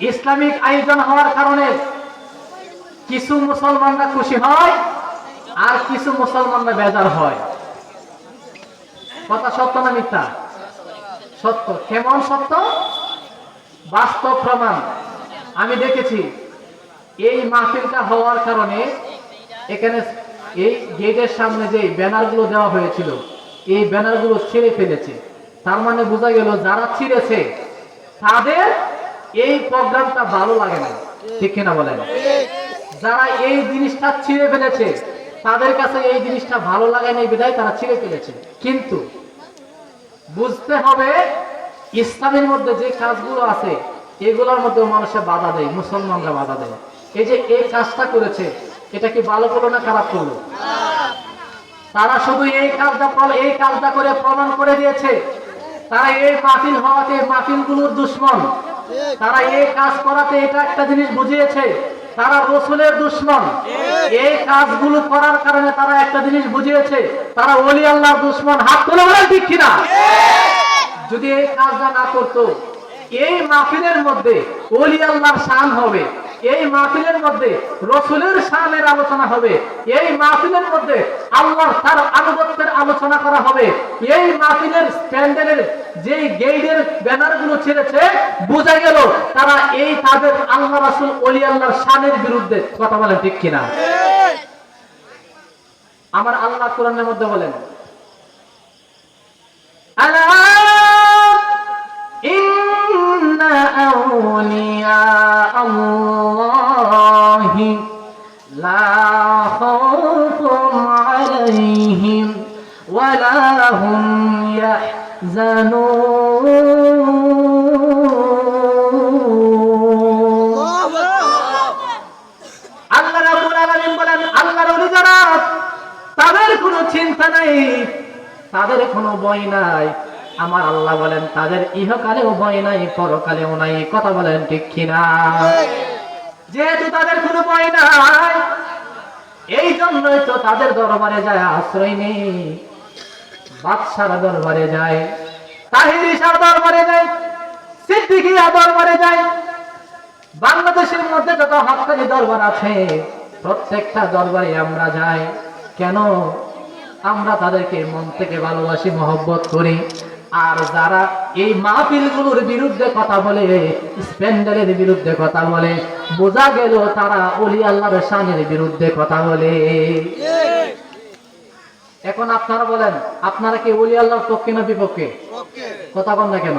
Islamic আয়োজন হওয়ার কারণে কিছু মুসলমানরা খুশি হয় আর কিছু মুসলমানরা বেজার হয়। কথা সত্য না মিথ্যা? সত্য। কেমন সত্য? বাস্তব প্রমাণ। আমি দেখেছি, এই মাহফিলটা হওয়ার কারণে এখানে এই গেটের সামনে যে ব্যানারগুলো দেওয়া হয়েছিল, এই ব্যানারগুলো ছিঁড়ে ফেলেছে। তার মানে বোঝা গেল, যারা ছিঁড়েছে, তাদের এই প্রোগ্রামটা ভালো লাগে না ঠিক কিনা বলেন? যারা এই জিনিসটা ছিঁড়ে ফেলেছে, তাদের কাছে এই জিনিসটা ভালো লাগে না বিধায় তারা ছিঁড়ে ফেলেছে। কিন্তু বুঝতে হবে, ইসলামের মধ্যে যে কাজগুলো আছে, এগুলোর মধ্যে মানুষের বাধা দেয়, মুসলমানরা বাধা দেয়। এই যে এই কাজটা করেছে, এটা কি ভালো করল না খারাপ করল? তারা শুধু এই কাজটা এই কাজটা করে প্রমাণ করে দিয়েছে। তারা এই মাহফিল হওয়াতে মাহফিলগুলোর দুশ্মন। তারা এই কাজ করাতে এটা একটা জিনিস বুঝিয়েছে। তারা রসুলের দুশ্মন। এই কাজগুলো করার কারণে তারা একটা জিনিস বুঝিয়েছে। তারা অলি আল্লাহর দুশ্মন। হাত তুলে বলেন ঠিক কিনা? যদি এই কাজটা না করতো এই মাফিনের মধ্যে অলি আল্লাহর শান হবে। এই মাহফিলের মধ্যে রসুলের শানের আলোচনা হবে এই মাহফিলের মধ্যে আল্লাহর তার আনুগত্যের আলোচনা করা হবে এই মাহফিলের প্যান্ডেলের যে গেইডের ব্যানারগুলো ছেড়েছে বোঝা গেল তারা এই তাদের আল্লাহ রাসুল ওলি আল্লাহর শানের বিরুদ্ধে কথা বলেন ঠিক কিনা আমার আল্লাহ কোরআনের মধ্যে বলেন ألا إن أولياء الله চিন্তা নাই, তাদের কোনো ভয় নাই। আমার আল্লাহ বলেন, তাদের ইহকালেও ভয় নাই, পরকালেও নাই। কথা বলেন ঠিক কিনা? যেহেতু তাদের কোনো ভয় নাই এই জন্যই তো তাদের দরবারে যায় আশ্রয় নেই। বাদশার দরবারে যায় তাহির ইসার দরবারে যায় সিদ্দিকিয়া দরবারে যায়। বাংলাদেশের মধ্যে যত হকানি দরবার আছে, প্রত্যেকটা দরবারে আমরা যাই। কেন? আমরা তাদেরকে মন থেকে ভালোবাসি, মহব্বত করি। আর যারা এই মাহফিলগুলোর বিরুদ্ধে কথা বলে, স্প্যান্ডেলের বিরুদ্ধে কথা বলে, বোঝা গেল তারা অলি আল্লাহর শানের বিরুদ্ধে কথা বলে। এখন আপনারা বলেন, আপনারা কি অলি আল্লাহর পক্ষে না বিপক্ষে? কথা বল না কেন?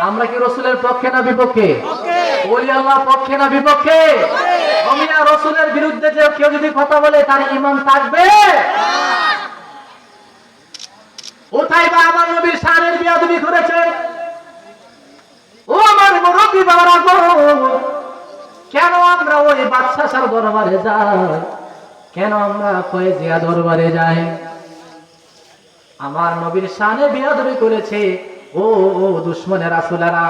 আমরা কি রসুলের পক্ষে না বিপক্ষে? ওলি আল্লাহর পক্ষে না বিপক্ষে? অমিয়া রসুলের বিরুদ্ধে যে কেউ যদি কথা বলে, তার ইমান থাকবে? ও কেন আমরা ওই দরবারে যাই? আমরা নবীর শানে বিয়াদবি করেছে। ও ও দুশ্মনের আসুলারা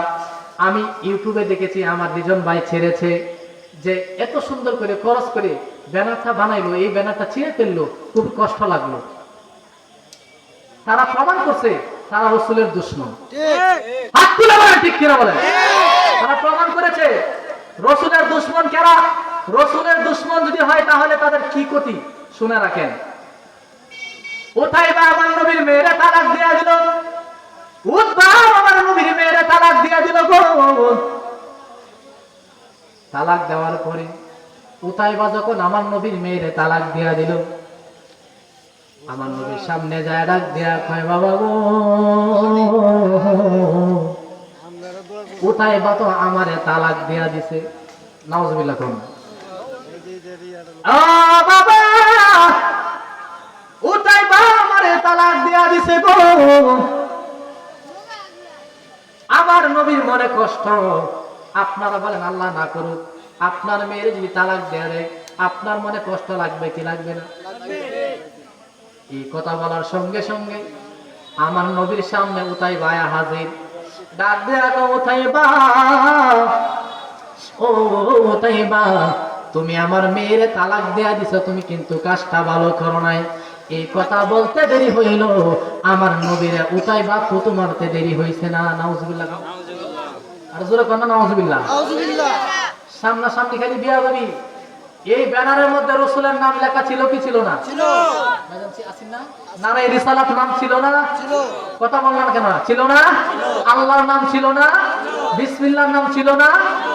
আমি ইউটিউবে দেখেছি, আমার দুজন ভাই ছেড়েছে যে এত সুন্দর করে খরচ করে ব্যানারটা বানাইলো, এই ব্যানারটা ছিঁড়ে ফেলল, খুব কষ্ট লাগল। তারা প্রমাণ করছে তারা রসুলের দুশ্মন। হাত তুলে বলেন ঠিক কিনা বলেন? তারা প্রমাণ করেছে রসুলের দুশ্মন কেরা? রসুলের দুশ্মন যদি হয় তাহলে তাদের কি ক্ষতি? শুনে রাখেন। কোথায় বা আমার নবীর মেয়েরা তালাক দিয়া দিল। আমার নবীর মেয়েরা তালাক দিয়া দিল গো। তালাক দেওয়ার পরে কোথায় বা যখন আমার নবীর মেয়েরে তালাক দিয়া দিল। আমার নবীর সামনে যায় ডাক দিয়া কয়, বাবা গো, কোথায় বা তো আমারে তালাক দিয়া দিছে? নাউজুবিল্লাহ কোন আমার নবীর মনে কষ্ট। আপনারা বলেন, আল্লাহ না করুক। আপনার মেয়ের যদি তালাক দেয়া দেয়, আপনার মনে কষ্ট লাগবে কি লাগবে না? এই কথা বলার সঙ্গে সঙ্গে আমার নবীর সামনে উতাই বায়া হাজির। ডাক দেয়া গো উতাই বা ও উতাই বা তুমি আমার মেয়ের তালাক দেয়া দিছো তুমি কিন্তু কাজটা ভালো করো নাই। এই কথা বলতে দেরি হইল আমার নবীরে উতাই বা কুতু মারতে দেরি হইছে না নাউজুবিল্লাহ আর জোরে কন্যা আউযুবিল্লাহ সামনাসামনি খালি বিয়া দেবি এই ব্যানারের মধ্যে রসুলের নাম লেখা ছিল কি ছিল না? ছিল। না? রিসালাত নাম ছিল না। কথা বললাম কেন? ছিল না? আল্লাহর নাম ছিল না? বিসমিল্লাহর নাম ছিল না?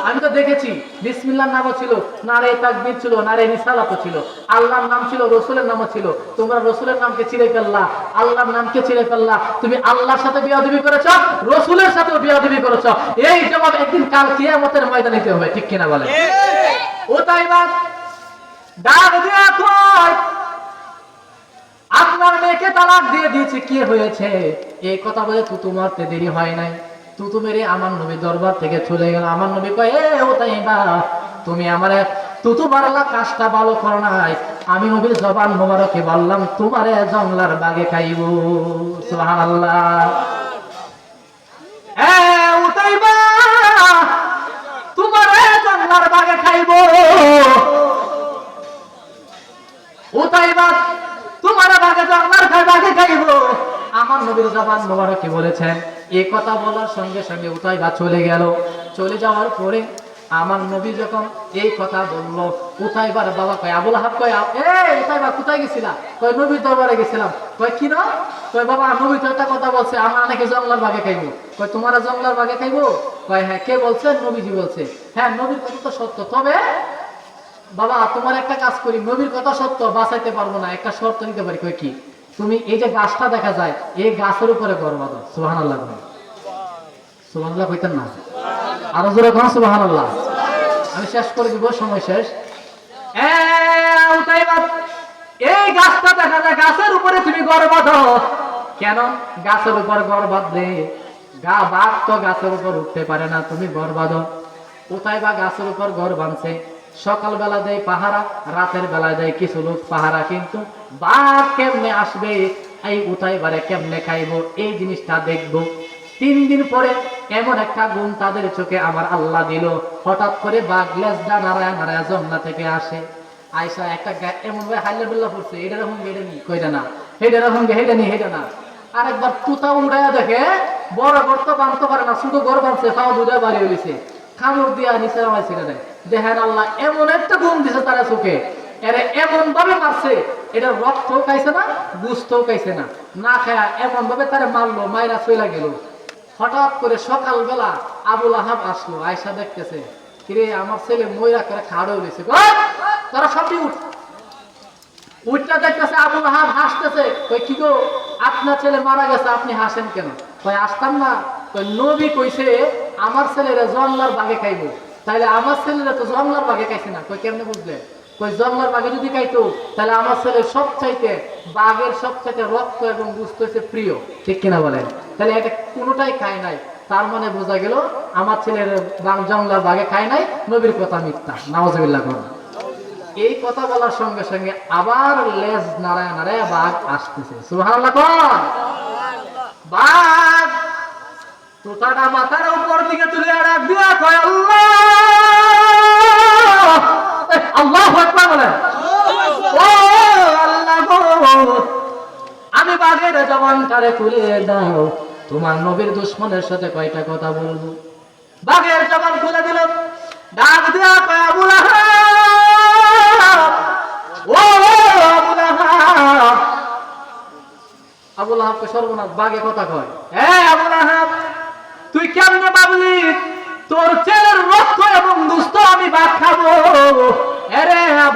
আমি তো দেখেছি বিসমিল্লাহর নামও ছিল নারে তাকবীর ছিল নারে রিসালাতও ছিল। আল্লাহর নাম ছিল রসুলের নামও ছিল। তোমরা রসুলের নামকে চিরে ফেললা আল্লাহর নামকে চিরে ফেললা। তুমি আল্লাহর সাথে বিয়াদবি করেছ রসুলের সাথেও বিয়াদবি করেছ। এই জবাব একদিন কাল কিয়ামতের ময়দানে দিতে হবে ঠিক কিনা বলে ও তাই বাদ ডাক দিয়া কয় আপনার মেয়েকে তালাক দিয়ে দিয়েছে, কি হয়েছে? এই কথা বলে তুতু মারতে দেরি হয় নাই। তুতু মেরে আমার নবী দরবার থেকে চলে গেল। আমার নবী কয়, এ ও তাই বা তুমি আমার তুতু মারলা, কাজটা ভালো করো নাই। আমি নবীর জবান মোবারকে বললাম, তোমারে জংলার বাগে খাইব। এ উতাইবা তোমারে জংলার বাগে খাইব উতাইবা তোমার বাগে বাগে খাইব। আমার নবীর জবান বলেছেন এই কথা বলার সঙ্গে সঙ্গে চলে গেল। চলে যাওয়ার পরে আমার নবী যখন এই কথা বলল, উতাইবার বাবা কয়, আবুল কয় এ, উতাইবা, কোথায় গেছিলা? কয়, নবীর দরবারে গেছিলাম। কয়, কি না? কয়, বাবা, নবী তো একটা কথা বলছে, আমরা নাকি জঙ্গলার বাগে খাইবো। কয়, তোমার জঙ্গলার বাগে খাইবো? কয় হ্যাঁ কে বলছে? নবীজি বলছে। হ্যাঁ নবীর কথা তো সত্য, তবে বাবা, তোমার একটা কাজ করি, নবীর কথা সত্য, বাঁচাইতে পারব না, একটা শর্ত নিতে পারি। কই কি? তুমি এই যে গাছটা দেখা যায়, এই গাছের উপরে গর্ব দাও। সুবাহান আল্লাহ সুবাহান আল্লাহ কইতেন না? আরও জোরে কোন সুবাহান আল্লাহ আমি শেষ করে দিব, সময় শেষ। এই গাছটা দেখা যায়, গাছের উপরে তুমি গর্ব দাও। কেন? গাছের উপর গড় বাঁধলে গা বাঘ তো গাছের উপর উঠতে পারে না, তুমি গড় বাঁধো কোথায় বা গাছের উপর ঘর বাঁধছে সকালবেলা দেয় পাহারা, রাতের বেলা দেয় কিছু লোক পাহারা, কিন্তু কেমনে আসবে? এই কেমনে খাইবো? এই জিনিসটা দেখব। তিন দিন পরে এমন একটা গুণ তাদের চোখে আমার আল্লাহ দিল। হঠাৎ করে বাঘ নারায় নারায় জমলা থেকে আসে। আয়সা একটা এমন ভাবে এটা রকম নি না। রকম নি না। আরেকবার তুতা দেখে, বড় ঘর তো বাঁধতে পারে না ঘর দুটা বাড়ি খামড় দিয়া নিচে ছেড়ে দেয়। দেখেন আল্লাহ, এমন একটা গুণ দিছে তারা চোখে। এরে এমন ভাবে মারছে এটা রক্তও খাইছে না, গুস্তও খাইছে না। না খায়া এমন ভাবে তারা মারলো মায়েরা চলে গেল। হঠাৎ করে সকালবেলা আবুল আহাব আসলো আয়সা দেখতেছে, কিরে, আমার ছেলে ময়রা করে খাড়ো হয়েছে তারা সবই উঠ। উঠটা দেখতেছে আবুল আহাব হাসতেছে, কই, কি গো, আপনার ছেলে মারা গেছে, আপনি হাসেন কেন? কই, আসতাম না। কই, নবী কইছে, আমার ছেলেরা জঙ্গলার বাগে খাইবো। তাইলে আমার ছেলেরা তো জঙ্গলার বাগে খাইছে না। কই, কেমনে বুঝলে? কই জঙ্গলার বাগে যদি খাইতো, তাহলে আমার বাঘের রক্ত এবং প্রিয়। ঠিক কিনা বলেন? তাহলে এটা কোনোটাই খায় নাই। তার মানে বোঝা গেল, আমার ছেলের জঙ্গলার বাগে খায় নাই, নবীর কথা মিথ্যা। করুন। এই কথা বলার সঙ্গে সঙ্গে আবার লেজ নাড়ায় নাড়ায় বাঘ আসতেছে। বাঘ, তোতাটা মাথার উপর দিকে তুলে ডাক দিয়া আল্লাহ। আল্লাহু আকবার বলেন। ও আল্লাহ আমি বাঘের জবানটারে খুলে দাও। তোমার নবীর দুশ্মনের সাথে কয়টা কথা বলব? বাঘের জবান খুলে দিল ডাক দিয়া কয় আবুল ও আবুল আবুল আহাবকে সর্বনাশ বাঘে কথা কয় হ্যাঁ আবুল আহাব তুই কেমনে ভাবলি তোর ছেলের রক্ত এবং দুস্থ আমি বাদ খাব।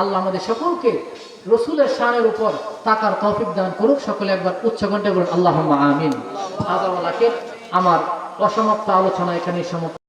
আল্লাহ আমাদের সকলকে রসুলের শানের উপর তাকার তৌফিক দান করুক। সকলে একবার উচ্চ কণ্ঠে করুন আল্লাহ আমিন। আমার অসমাপ্ত আলোচনা এখানে সমাপ্ত।